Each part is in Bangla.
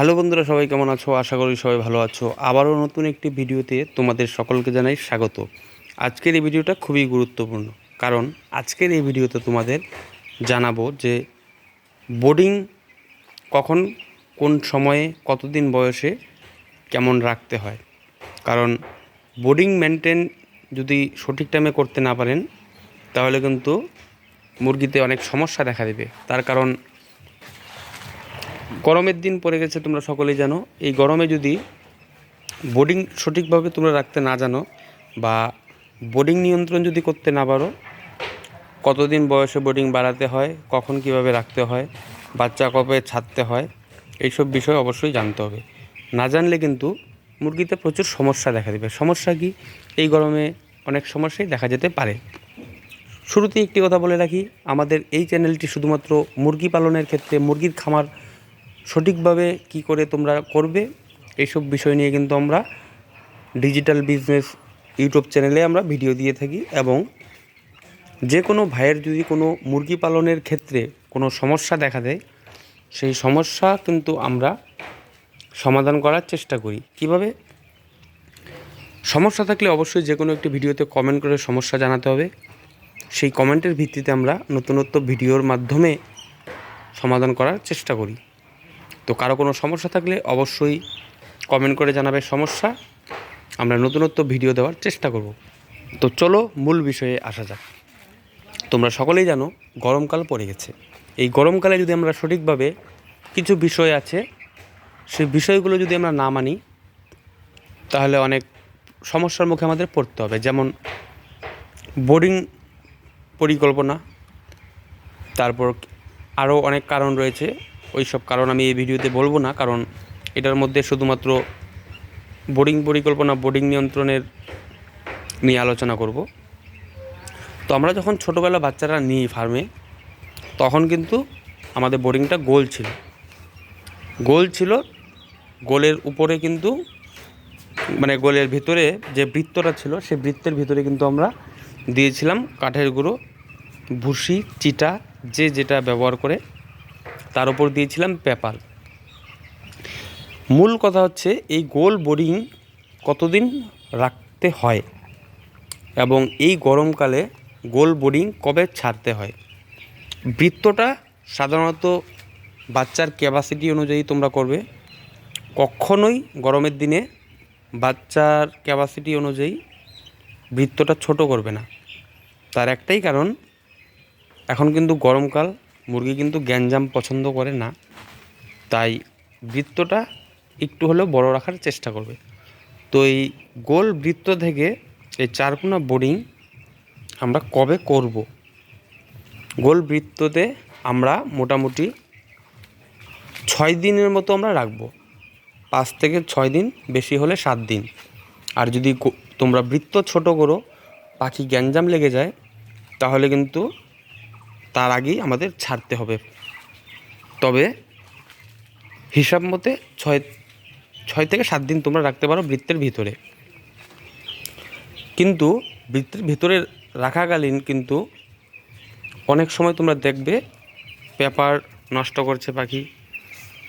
হ্যালো বন্ধুরা, সবাই কেমন আছো? আশা করি সবাই ভালো আছো। আবারও নতুন একটি ভিডিওতে তোমাদের সকলকে জানাই স্বাগত। আজকের এই ভিডিওটা খুবই গুরুত্বপূর্ণ। কারণ আজকের এই ভিডিওতে তোমাদের জানাব যে বোর্ডিং কখন, কোন সময়ে, কতদিন বয়সে কেমন রাখতে হয়। কারণ বোর্ডিং মেনটেন যদি সঠিক টাইমে করতে না পারেন, তাহলে কিন্তু মুরগিতে অনেক সমস্যা দেখা দেবে। তার কারণ গরমের দিন পড়ে গেছে, তোমরা সকলেই জানো। এই গরমে যদি বোর্ডিং সঠিকভাবে তোমরা রাখতে না জানো বা বোর্ডিং নিয়ন্ত্রণ যদি করতে না পারো, কতদিন বয়সে বোর্ডিং বাড়াতে হয়, কখন কীভাবে রাখতে হয়, বাচ্চা কবে ছাড়তে হয়, এইসব বিষয় অবশ্যই জানতে হবে। না জানলে কিন্তু মুরগিতে প্রচুর সমস্যা দেখা দেবে। সমস্যা কি? এই গরমে অনেক সমস্যাই দেখা যেতে পারে। শুরুতেই একটি কথা বলে রাখি, আমাদের এই চ্যানেলটি শুধুমাত্র মুরগি পালনের ক্ষেত্রে মুরগির খামার সঠিকভাবে কি করে তোমরা করবে, এইসব বিষয় নিয়ে কিন্তু আমরা ডিজিটাল বিজনেস ইউটিউব চ্যানেলে আমরা ভিডিও দিয়ে থাকি এবং যে কোনো ভাইয়ের যদি কোনো মুরগি পালনের ক্ষেত্রে কোনো সমস্যা দেখা দেয়, সেই সমস্যা কিন্তু আমরা সমাধান করার চেষ্টা করি। কীভাবে? সমস্যা থাকলে অবশ্যই যে কোনো একটি ভিডিওতে কমেন্ট করে সমস্যা জানাতে হবে। সেই কমেন্টের ভিত্তিতে আমরা নতুনত্ব ভিডিওর মাধ্যমে সমাধান করার চেষ্টা করি। তো কারও কোনো সমস্যা থাকলে অবশ্যই কমেন্ট করে জানাবে সমস্যা। আমরা নতুনত্ব ভিডিও দেওয়ার চেষ্টা করব। তো চলো মূল বিষয়ে আসা যাক। তোমরা সকলেই জানো গরমকাল পড়ে গেছে। এই গরমকালে যদি আমরা সঠিকভাবে কিছু বিষয় আছে, সেই বিষয়গুলো যদি আমরা না মানি, তাহলে অনেক সমস্যার মুখে আমাদের পড়তে হবে। যেমন বোর্ডিং পরিকল্পনা, তারপর আরও অনেক কারণ রয়েছে। ওই সব কারণ আমি এই ভিডিওতে বলব না, কারণ এটার মধ্যে শুধুমাত্র বোর্ডিং পরিকল্পনা, বোর্ডিং নিয়ন্ত্রণের নিয়ে আলোচনা করব। তো আমরা যখন ছোটোবেলা বাচ্চারা নিই ফার্মে তখন কিন্তু আমাদের বোর্ডিংটা গোল ছিল। গোল ছিল, গোলের উপরে কিন্তু মানে গোলের ভিতরে যে বৃত্তটা ছিল সেই বৃত্তের ভিতরে কিন্তু আমরা দিয়েছিলাম কাঠের গুঁড়ো, ভুসি, চিটা, যে যেটা ব্যবহার করে তার উপর দিয়েছিলাম পেপার মূল কথা হচ্ছে এই গোল বোর্ডিং কতদিন রাখতে হয় এবং এই গরমকালে গোল বোর্ডিং কবে ছাড়তে হয়? বৃত্তটা সাধারণত বাচ্চার ক্যাপাসিটি অনুযায়ী তোমরা করবে। কখনোই গরমের দিনে বাচ্চার ক্যাপাসিটি অনুযায়ী বৃত্তটা ছোট করবে না। তার একটাই কারণ, এখন কিন্তু গরমকাল মুরগি কিন্তু গ্যাঞ্জাম পছন্দ করে না, তাই বৃত্তটা একটু হলেও বড় রাখার চেষ্টা করবে। তো এই গোল বৃত্ত থেকে এই চারকোনা বোর্ডিং আমরা কবে করব? গোল বৃত্ততে আমরা মোটামুটি ছয় দিনের মতো আমরা রাখব। পাঁচ থেকে ছয় দিন, বেশি হলে সাত দিন। আর যদি তোমরা বৃত্ত ছোট করো, পাখি গ্যাঞ্জাম লেগে যায়, তাহলে কিন্তু তার আগেই আমাদের ছাড়তে হবে। তবে হিসাব মতে ছয় ছয় থেকে সাত দিন তোমরা রাখতে পারো বৃত্তের ভিতরে। কিন্তু বৃত্তের ভিতরে রাখাকালীন কিন্তু অনেক সময় তোমরা দেখবে পেপার নষ্ট করছে পাখি,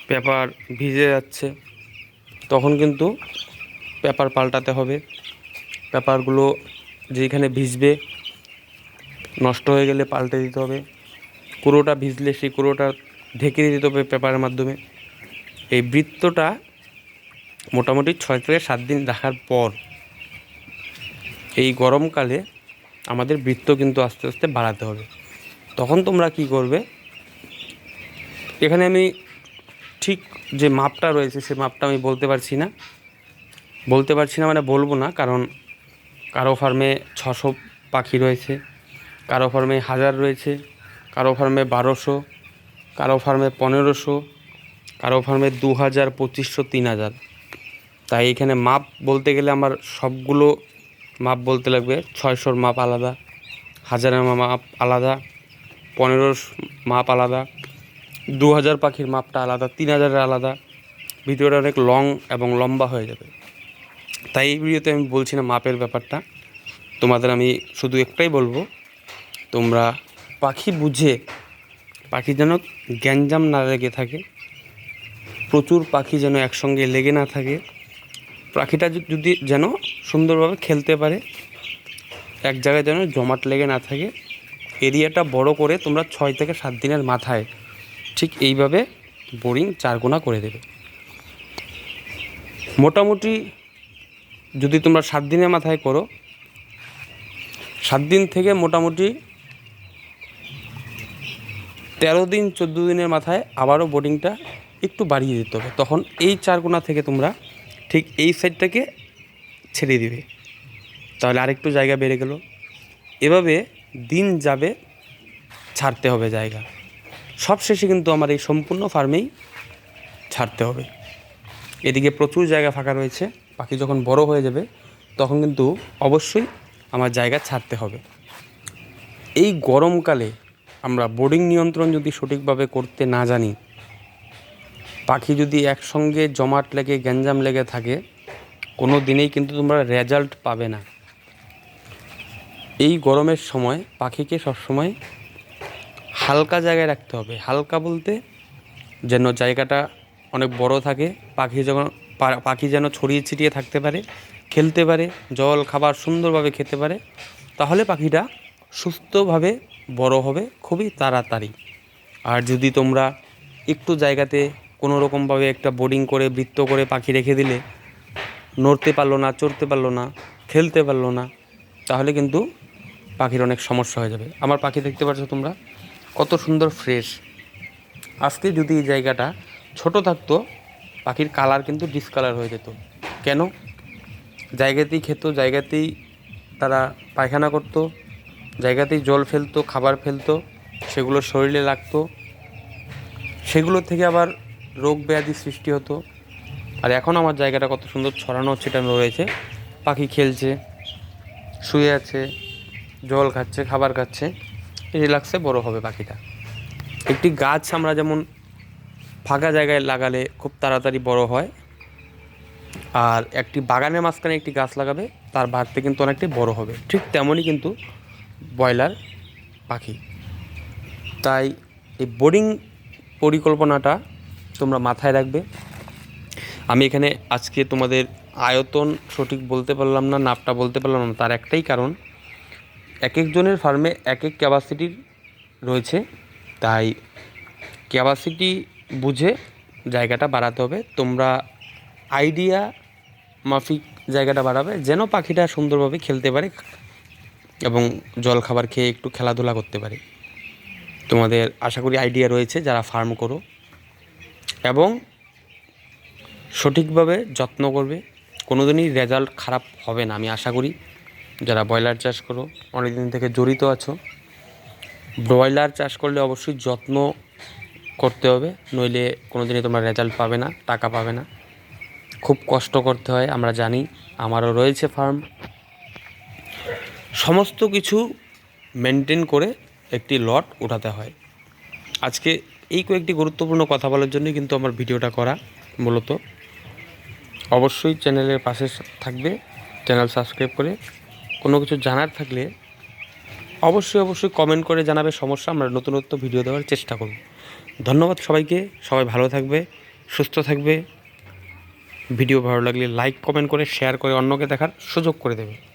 পেপার ভিজে যাচ্ছে। তখন কিন্তু পেপার পাল্টাতে হবে। পেপারগুলো যেখানে ভিজবে নষ্ট হয়ে গেলে পাল্টে দিতে হবে। কুড়োটা ভিজলে সেই কুড়োটা ঢেকে দিতে হবে পেপারের মাধ্যমে। এই বৃত্তটা মোটামুটি ছয় থেকে সাত দিন রাখার পর এই গরমকালে আমাদের বৃত্ত কিন্তু আস্তে আস্তে বাড়াতে হবে। তখন তোমরা কি করবে? এখানে আমি ঠিক যে মাপটা রয়েছে সে মাপটা আমি বলতে পারছি না। বলতে পারছি না মানে বলব না, কারণ কারও ফার্মে ছশো পাখি রয়েছে। কারও ফার্মে হাজার রয়েছে, কারও ফার্মে বারোশো, কারও ফার্মে পনেরোশো, কারও ফার্মে দু হাজার পঁচিশশো তিন হাজার তাই এখানে মাপ বলতে গেলে আমার সবগুলো মাপ বলতে লাগবে। ছয়শোর মাপ আলাদা, হাজারের মাপ আলাদা, পনেরোর মাপ আলাদা দু হাজার পাখির মাপটা আলাদা তিন হাজারের আলাদা। ভিডিওটা অনেক লং এবং লম্বা হয়ে যাবে। তাই এই ভিডিওতে আমি বলছি না মাপের ব্যাপারটা। তোমাদের আমি শুধু একটাই বলব তোমরা পাখি বুঝে পাখি যেন গ্যাঞ্জাম না লেগে থাকে, প্রচুর পাখি যেন একসঙ্গে লেগে না থাকে। পাখিটা যদি- যেন সুন্দরভাবে খেলতে পারে, এক জায়গায় যেন জমাট লেগে না থাকে, এরিয়াটা বড় করে তোমরা ছয় থেকে সাত দিনের মাথায় ঠিক এইভাবে বোরিং চারগুণা করে দেবে। মোটামুটি যদি তোমরা সাত দিনের মাথায় করো, সাত দিন থেকে মোটামুটি তেরো দিন, চোদ্দ দিনের মাথায় আবারও বোর্ডিংটা একটু বাড়িয়ে দিতে হবে। তখন এই চারগুণা থেকে তোমরা ঠিক এই সাইডটাকে ছেড়ে দিবে। তাহলে আরেকটু জায়গা বেড়ে গেল। এভাবে দিন যাবে, ছাড়তে হবে জায়গা। সব শেষে কিন্তু আমার এই সম্পূর্ণ ফার্মেই ছাড়তে হবে। এদিকে প্রচুর জায়গা ফাঁকা রয়েছে পাখি যখন বড় হয়ে যাবে, তখন কিন্তু অবশ্যই আমার জায়গা ছাড়তে হবে। এই গরমকালে আমরা বোর্ডিং নিয়ন্ত্রণ যদি সঠিকভাবে করতে না জানি, পাখি যদি একসঙ্গে জমাট লেগে, গ্যাঞ্জাম লেগে থাকে, কোনো দিনেই কিন্তু তোমরা রেজাল্ট পাবে না। এই গরমের সময় পাখিকে সবসময় হালকা জায়গায় রাখতে হবে। হালকা বলতে যেন জায়গাটা অনেক বড় থাকে, পাখি যখন পাখি যেন ছড়িয়ে ছিটিয়ে থাকতে পারে, খেলতে পারে, জল, খাবার সুন্দরভাবে খেতে পারে, তাহলে পাখিটা সুস্থভাবে বড় হবে, খুবই তাড়াতাড়ি। আর যদি তোমরা একটু জায়গাতে কোনো রকমভাবে একটা বোর্ডিং করে, বৃত্ত করে পাখি রেখে দিলে, নড়তে পারল না, চড়তে পারল না, খেলতে পারল না, তাহলে কিন্তু পাখির অনেক সমস্যা হয়ে যাবে। আমার পাখি দেখতে পাচ্ছ তোমরা? কত সুন্দর ফ্রেশ আজকে যদি এই জায়গাটা ছোট থাকতো, পাখির কালার কিন্তু ডিসকালার হয়ে যেত। কেন? জায়গাতেই খেত, জায়গাতেই তারা পায়খানা করতো জায়গাতেই জল ফেলতো, খাবার ফেলতো, সেগুলো শরীরে লাগতো। সেগুলো থেকে আবার রোগ ব্যাধি সৃষ্টি হতো। আর এখন আমার জায়গাটা কত সুন্দর ছড়ানো ছিটানো রয়েছে। পাখি খেলছে, শুয়ে আছে, জল খাচ্ছে, খাবার খাচ্ছে। রিল্যাক্সে বড় হবে পাখিটা। একটি গাছ আমরা যেমন ফাঁকা জায়গায় লাগালে খুব তাড়াতাড়ি বড় হয়, আর একটি বাগানের মাঝখানে একটি গাছ লাগাবে, তার বাড়তে কিন্তু অনেকটাই বড় হবে। ঠিক তেমনই কিন্তু ব্রয়লার পাখি। তাই এই বোর্ডিং পরিকল্পনাটা তোমরা মাথায় রাখবে। আমি এখানে আজকে তোমাদের আয়তন সঠিক বলতে পারলাম না, নাপটা বলতে পারলাম না, তার একটাই কারণ, এক একজনের ফার্মে এক এক ক্যাপাসিটির রয়েছে, তাই ক্যাপাসিটি বুঝে জায়গাটা বাড়াতে হবে। তোমরা আইডিয়া মাফিক জায়গাটা বাড়াবে, যেন পাখিটা সুন্দরভাবে খেলতে পারে এবং জল খাবার খেয়ে একটু খেলাধুলা করতে পারে। তোমাদের আশা করি আইডিয়া রয়েছে যারা ফার্ম করো। এবং সঠিকভাবে যত্ন করবে। কোনো দিনই রেজাল্ট খারাপ হবে না, আমি আশা করি। যারা ব্রয়লার চাষ করো অনেক দিন থেকে জড়িত আছো। ব্রয়লার চাষ করলে অবশ্যই যত্ন করতে হবে, নইলে কোনো দিনই তোমরা রেজাল্ট পাবে না, টাকা পাবে না। খুব কষ্ট করতে হয়, আমরা জানি। আমারও রয়েছে ফার্ম সমস্ত কিছু মেনটেন করে একটি লট উঠাতে হয়। আজকে এই কয়েকটি গুরুত্বপূর্ণ কথা বলার জন্যই কিন্তু আমার ভিডিওটা করা মূলত। অবশ্যই চ্যানেলের পাশে থাকবে চ্যানেল সাবস্ক্রাইব করে। কোনো কিছু জানার থাকলে অবশ্যই অবশ্যই কমেন্ট করে জানাবে, সমস্যা আমরা নতুনত্ব ভিডিও দেওয়ার চেষ্টা করব। ধন্যবাদ সবাইকে, সবাই ভালো থাকবে, সুস্থ থাকবে। ভিডিও ভালো লাগলে লাইক কমেন্ট করে শেয়ার করে অন্যকে দেখার সুযোগ করে দেবে।